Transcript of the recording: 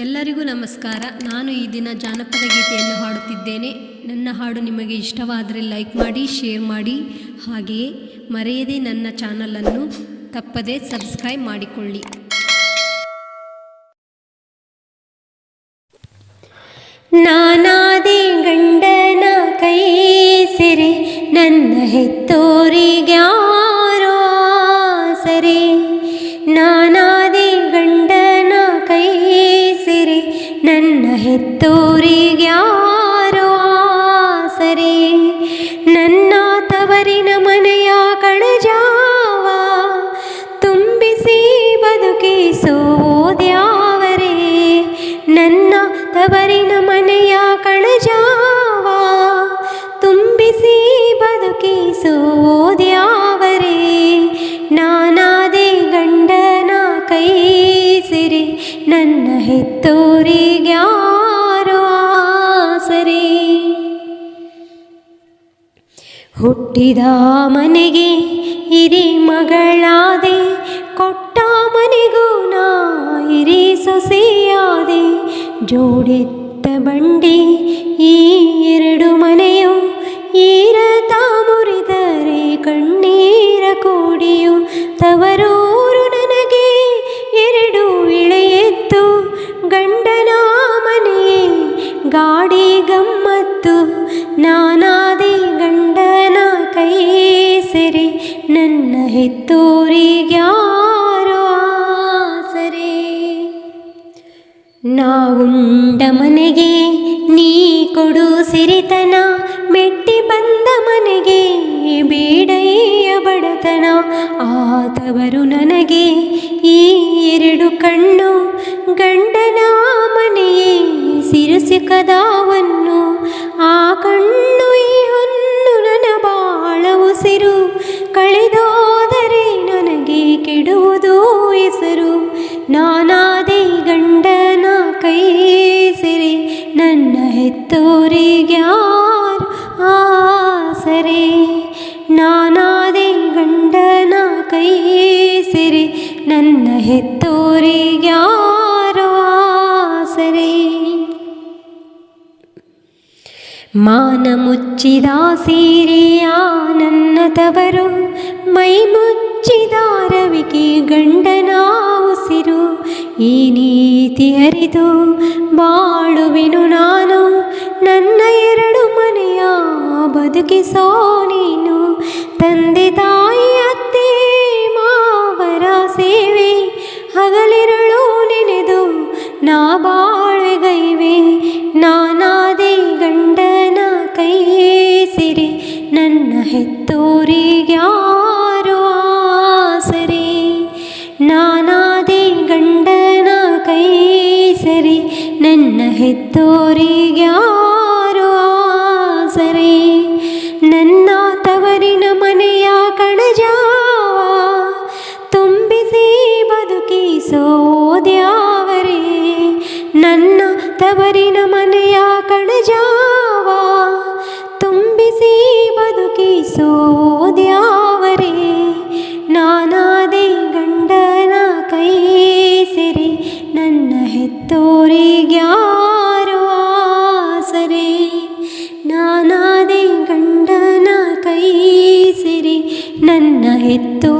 ಎಲ್ಲರಿಗೂ ನಮಸ್ಕಾರ. ನಾನು ಈ ದಿನ ಜಾನಪದ ಗೀತೆಯನ್ನು ಹಾಡುತ್ತಿದ್ದೇನೆ. ನನ್ನ ಹಾಡು ನಿಮಗೆ ಇಷ್ಟವಾದರೆ ಲೈಕ್ ಮಾಡಿ, ಶೇರ್ ಮಾಡಿ. ಹಾಗೆಯೇ ಮರೆಯದೆ ನನ್ನ ಚಾನಲನ್ನು ತಪ್ಪದೇ ಸಬ್ಸ್ಕ್ರೈಬ್ ಮಾಡಿಕೊಳ್ಳಿ. ನಾನಾದೆ ಗಂಡನ ಕೈ ಸೆರೆ, ನನ್ನ ಹೆತ್ತೋರಿಗ್ಯಾರೋ ಸರಿ ನಾನಾದೆ ಹೆತ್ತೋರಿಗ್ಯಾರೋ ಸರೆ ನನ್ನ ತವರಿನ ಮನೆಯ ಕಣಜಾವ. ತುಂಬಿಸಿ ಬದುಕಿಸೋದ್ಯಾವರೇ ನನ್ನ ತವರಿನ ಮನೆಯ ಕಣಜಾವ. ತುಂಬಿಸಿ ಬದುಕಿಸೋದ್ಯಾವರೇ ನಾನಾದೆ ಗಂಡನ ಕೈ ಸಿರಿ. ನನ್ನ ಹೆತ್ತೋರಿಗ್ಯಾರೋ ಹುಟ್ಟಿದ ಮನೆಗೆ ಇರಿ ಮಗಳಾದೆ, ಕೊಟ್ಟ ಮನೆಗೂ ನಾ ಇರಿ ಸೊಸೆಯಾದೆ. ಜೋಡಿತ್ತ ಬಂಡಿ ಈ ಎರಡು ಮನೆಯು, ಈರತ ಮುರಿದರೆ ಕಣ್ಣೀರ ಕೂಡಿಯು. ತವರೂರು ನನಗೆ ಎರಡು ಗಂಡನ ಗಾಡಿ ಗಮ್ಮತ್ತು. ಹೆತ್ತೋರಿಗ್ಯಾರೋ ಆಸರೆ? ನಾವುಂಡ ಮನೆಗೆ, ನೀ ಕೊಡು ಸಿರಿತನ. ಮೆಟ್ಟಿ ಬಂದ ಮನೆಗೆ, ಬೇಡಯ್ಯ ಬಡತನ. ಆತವರು ನನಗೆ ಈ ಎರಡು ಕಣ್ಣು. ಗಂಡನ ಮನೆಯೇ, ಸಿರು ಸಿಕ್ಕದಾವನ್ನು. ಆ ಹೆತ್ತೋರಿಗ್ಯಾರ್ ಆಸರೆ ನಾನಾದೆ ಗಂಡನ ಕೈ ಸೆರೆ ನನ್ನ ಹೆತ್ತೋರಿಗ್ಯಾರೋ ಆಸರೆ ಮಾನ ಮುಚ್ಚಿದ ಸೀರೆಯ ನನ್ನ ತವರು ಮೈ ಮುಚ್ಚಿದ ರವಿಗೆ ಗಂಡನ ಉಸಿರು ಈ ನೀತಿ ಅರಿತು ಬಾಳುವೆನು ನಾನು ನನ್ನ ಎರಡು ಮನೆಯ ಬದುಕಿಸೋ ನೀನು. ತಂದೆ ತಾಯಿ, ಅತ್ತೆ, ಮಾವರ ಸೇವೆ. ಹಗಲಿರಳು ನೆನೆದು ನಾ ಬಾಳ್ವೆಗೈವೆ. ನಾನಾದೆ ಗಂಡನ ಕೈ ಸಿರಿ. ನನ್ನ ಹೆತ್ತೋರಿಗ್ಯಾರೋ ಆಸರೆ? ನಾನಾದೆ ಗಂಡನ ಕೈ ಸರಿ. ನನ್ನ ಹೆತ್ತೋರಿಗ್ಯಾರೋ ಬಡವರಿನ ಮನೆಯ ಕಣಜಾವ, ತುಂಬಿಸಿ ಬದುಕಿಸೋದ್ಯಾವರೇ ನಾನಾದೆ ಗಂಡನ ಕೈ ಸೆರೆ ನನ್ನ ಹೆತ್ತೋರಿಗ್ಯಾರು ಆಸರೆ? ನಾನಾದೆ ಗಂಡನ ಕೈ ಸೆರೆ ನನ್ನ ಹೆತ್ತು